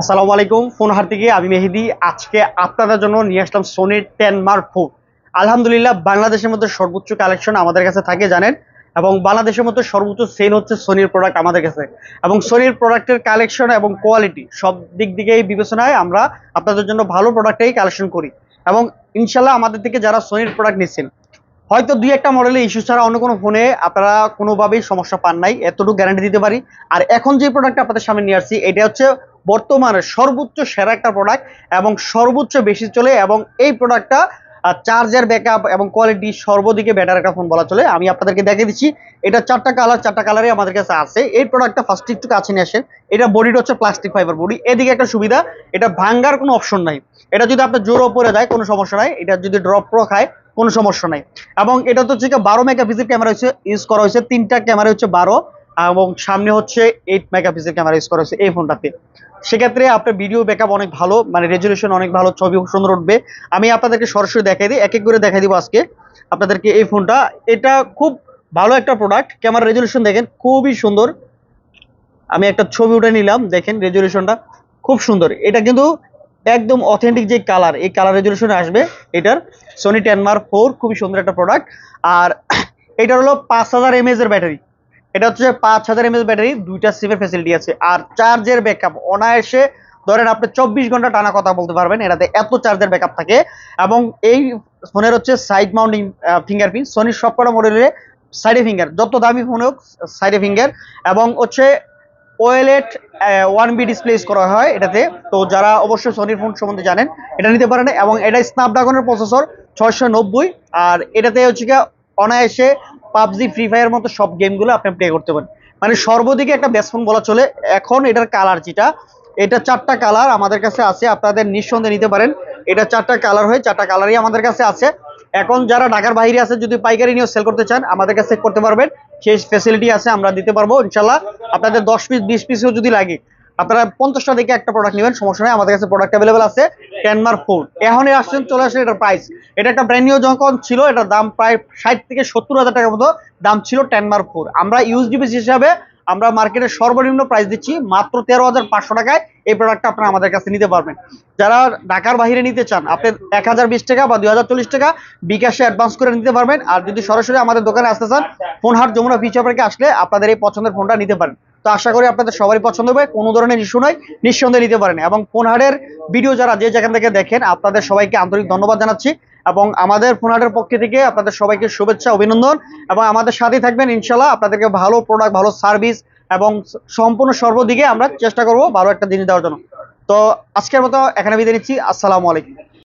আসসালামু আলাইকুম ফোন হার থেকে আমি মেহেদি। আজকে আপনাদের জন্য নিয়ে আসলাম সোনির টেন মার্ক ফোর আলহামদুলিল্লাহ, বাংলাদেশের মধ্যে সর্বোচ্চ কালেকশন আমাদের কাছে থাকে, জানেন? এবং বাংলাদেশের মধ্যে সর্বোচ্চ সেল হচ্ছে সোনির প্রোডাক্ট আমাদের কাছে। এবং সোনির প্রোডাক্টের কালেকশন এবং কোয়ালিটি সব দিক দিকেই বিবেচনায় আমরা আপনাদের জন্য ভালো প্রোডাক্টেই কালেকশন করি। এবং ইনশাল্লাহ আমাদের থেকে যারা সোনির প্রোডাক্ট নিচ্ছেন, হয়তো দুই একটা মডেলে ইস্যু ছাড়া অন্য কোনো ফোনে আপনারা কোনোভাবেই সমস্যা পান নাই, এতটুকু গ্যারান্টি দিতে পারি। আর এখন যে প্রোডাক্টটা আপনাদের সামনে নিয়ে আসছি, এটা হচ্ছে বর্তমানে সর্বোচ্চ সেরা একটা প্রোডাক্ট এবং সর্বোচ্চ বেশি চলে এবং এই প্রোডাক্টটা চার্জার ব্যাকআপ এবং কোয়ালিটি সর্বদিকে বেটার একটা ফোন বলা চলে। আমি আপনাদেরকে দেখে দিচ্ছি, এটা চারটা কালার চারটা কালারে আমাদের কাছে আছে। এই প্রোডাক্টটা ফার্স্ট একটু কাছে নিয়ে আসেন। এটা বডিটা হচ্ছে প্লাস্টিক ফাইবার বডি এদিকে একটা সুবিধা, এটা ভাঙ্গার কোনো অপশন নাই। এটা যদি আপনার জোর ওপরে যায় কোনো সমস্যা নাই। এটা যদি ড্রপ প্রো খায়, কোনো সমস্যা নাই। এবং এটা তো হচ্ছে বারো মেগাপিক্সেল ক্যামেরা হচ্ছে ইউজ করা হয়েছে। তিনটা ক্যামেরা হচ্ছে বারো। এবং সামনে হচ্ছে এইট মেগাপিক্সেল ক্যামেরা ইউজ করা হয়েছে এই ফোনটাতে সেক্ষেত্রে আপনার ভিডিও ব্যাকআপ অনেক ভালো মানে রেজলিউশন অনেক ভালো, ছবি সুন্দর উঠবে। আমি আপনাদেরকে সরাসরি দেখাই দিই, এক এক করে দেখাই দিব আজকে আপনাদেরকে এই ফোনটা এটা খুব ভালো একটা প্রোডাক্ট ক্যামেরা রেজলিউশন দেখেন, খুবই সুন্দর। আমি একটা ছবি উঠে নিলাম, দেখেন রেজলিউশনটা খুব সুন্দর। এটা কিন্তু একদম অথেন্টিক যে কালার এই কালার রেজলিউশন আসবে এটার সোনি টেন ফোর খুবই সুন্দর একটা প্রোডাক্ট আর এটার হলো পাঁচ হাজার এমএজ এর ব্যাটারি এটা হচ্ছে পাঁচ হাজার এমএস ব্যাটারি, দুইটা সিমের ফেসিলিটি আছে। আর চার্জের ব্যাকআপ অনায়াসে ধরেন আপনি চব্বিশ ঘণ্টা টানা কথা বলতে পারবেন, এটাতে এত চার্জের ব্যাকআপ থাকে। এবং এই ফোনের হচ্ছে সাইড মাউন্টিং ফিঙ্গারপ্রিন্ট সোনির সবকটা মডেলের সাইডে ফিঙ্গার যত দামি ফোন হোক সাইডে ফিঙ্গার এবং হচ্ছে ওয়েলেট ওয়ান বি ডিসপ্লেস করা হয় এটাতে। তো যারা অবশ্যই সোনির ফোন সম্বন্ধে জানেন, এটা নিতে পারেন। এবং এটা স্ন্যাপড্রাগনের প্রসেসর ছয়শো নব্বই। আর এটাতে হচ্ছে গিয়ে অনায়াসে পাবজি ফ্রি ফায়ার মতো সব গেমগুলো আপনি প্লে করতে পারেন। মানে সর্বদিকে একটা বেস্ট ফোন বলা চলে। এখন এটার কালার যেটা, এটা চারটা কালার আমাদের কাছে আছে, আপনাদের নিঃসন্দেহে নিতে পারেন। এটা চারটা কালার হয়ে, চারটা কালারই আমাদের কাছে আছে। এখন যারা ঢাকার বাইরে আছে, যদি পাইকারি নিয়েও সেল করতে চান, আমাদের কাছে করতে পারবেন। সেই ফেসিলিটি আছে, আমরা দিতে পারব ইনশাল্লাহ আপনাদের দশ পিস বিশ পিসও যদি লাগে, আপনারা পঞ্চাশটা থেকে একটা প্রোডাক্ট নেবেন, সমস্যা নেই, আমাদের কাছে প্রোডাক্ট অ্যাভেলেবেল আছে। টেনমার ফোর এখনই আসছেন, চলে আসেন, এটার প্রাইস এটা একটা ব্র্যান্ড নিউ যখন ছিল, এটার দাম প্রায় ষাট থেকে সত্তর হাজার টাকার মতো দাম ছিল টেনমার ফোর আমরা ইউএসডিপিস হিসাবে আমরা মার্কেটে সর্বনিম্ন প্রাইস দিচ্ছি মাত্র তেরো হাজার পাঁচশো টাকায় এই প্রোডাক্টটা আপনারা আমাদের কাছে নিতে পারবেন। যারা ঢাকার বাইরে নিতে চান, আপনি এক হাজার বিশ টাকা বা দুই হাজার চল্লিশ টাকা বিকাশে অ্যাডভান্স করে নিতে পারবেন। আর যদি সরাসরি আমাদের দোকানে আসতে চান ফোন হাট যমুনা ফিচার পার্কে আসলে আপনাদের এই পছন্দের ফোনটা নিতে পারেন। তো আশা করি আপনাদের সবারই পছন্দ হবে, কোনো ধরনের ইস্যু নয়, নিঃসন্দেহে নিতে পারেন। এবং ফোন হাটের ভিডিও যারা যে যেখান থেকে দেখেন, আপনাদের সবাইকে আন্তরিক ধন্যবাদ জানাচ্ছি এবং আমাদের ফোনহাটের পক্ষ থেকে আপনাদের সবাইকে শুভেচ্ছা, অভিনন্দন এবং আমাদের সাথেই থাকবেন ইনশাল্লাহ আপনাদেরকে ভালো প্রোডাক্ট ভালো সার্ভিস এবং সম্পূর্ণ সর্বদিকে আমরা চেষ্টা করব ভালো একটা জিনিস দেওয়ার জন্য। তো আজকের মতো এখানে বিদায় নিচ্ছি। আসসালামু আলাইকুম।